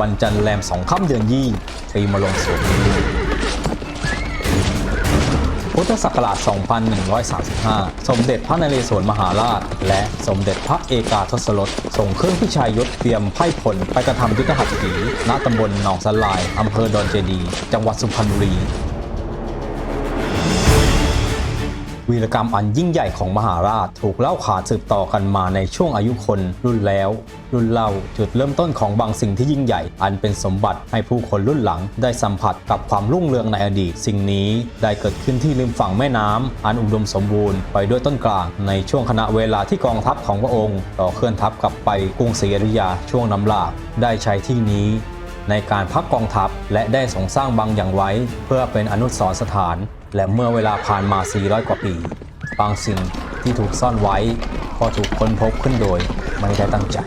วันจันทร์แรมสองค่ำเดือนยี่ปีมะลงสวนพุทธศักราช 2135 สมเด็จพระนเรศวรมหาราช และสมเด็จพระเอกาทศรสส่งเครื่องพิชัยยศเตรียมไพ่ผลไปกระทำยุทธหัตถีณตำบลหนองสลาย อำเภอดอนเจดี จังหวัดสุพรรณบุรี วีรกรรมอันยิ่งใหญ่ของมหาราชถูกเล่าขานสืบต่อกันมาในช่วงอายุคน รุ่นแล้ว รุ่นเล่าจุดเริ่มต้นของบางสิ่งที่ยิ่งใหญ่ อันเป็นสมบัติให้ผู้คนรุ่นหลัง ได้สัมผัสกับความรุ่งเรืองในอดีต สิ่งนี้ได้เกิดขึ้นที่ริมฝั่งแม่น้ำอันอุดมสมบูรณ์ไปด้วยต้นกลาง ในช่วงขณะเวลาที่กองทัพของพระองค์ ต่อเคลื่อนทัพกลับไปกรุงศรีอยุธยาช่วงน้ำหลาบได้ใช้ที่นี้ ในการพักกองทัพและได้สรงสร้างบางอย่างไว้ เพื่อเป็นอนุสรณ์สถาน และเมื่อเวลาผ่านมา 400 กว่าปี บางสิ่งที่ถูกซ่อนไว้ก็ถูกค้นพบขึ้นโดยไม่ได้ตั้งใจ